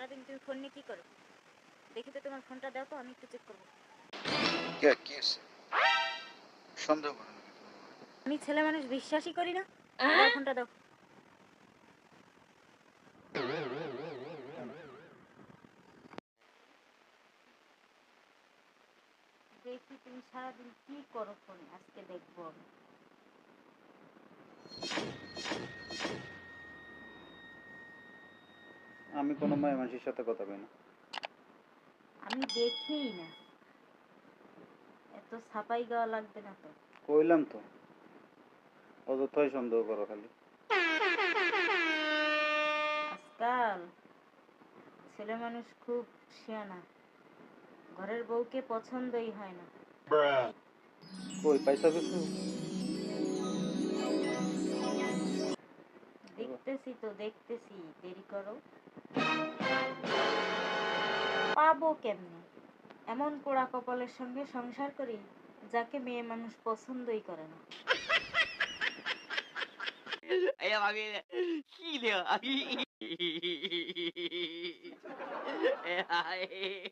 সারাদিন তুমি ফোন নিয়ে কি করো? দেখি তো তোমার ফোনটা দাও তো আমি একটু চেক করব। কে কি আছে সন্দেহ করে আমি ছেলে মানুষ বিশ্বাসই করি না। ফোনটা দাও দেখি তুমি সারাদিন কি করো ফোনে আজকে দেখব আমি। আমি কোনো মায়ের মানুষের সাথে কথা কই না। আমি দেখিই না। এত ছাপাই গাওয়া লাগবে না তো। কইলাম তো। অযথাই সন্দেহ করো খালি। আজকাল ছেলে মানুষ খুব শিয়ানা। ঘরের বউকে পছন্দই হয় না। কই পয়সা কিছু? দেখতেছি তো দেখতেছি দেরি করো পাবো কেমনে এমন পোড়া কপালের সঙ্গে সংসার করি যাকে মেয়ে মানুষ পছন্দই করে না Ay,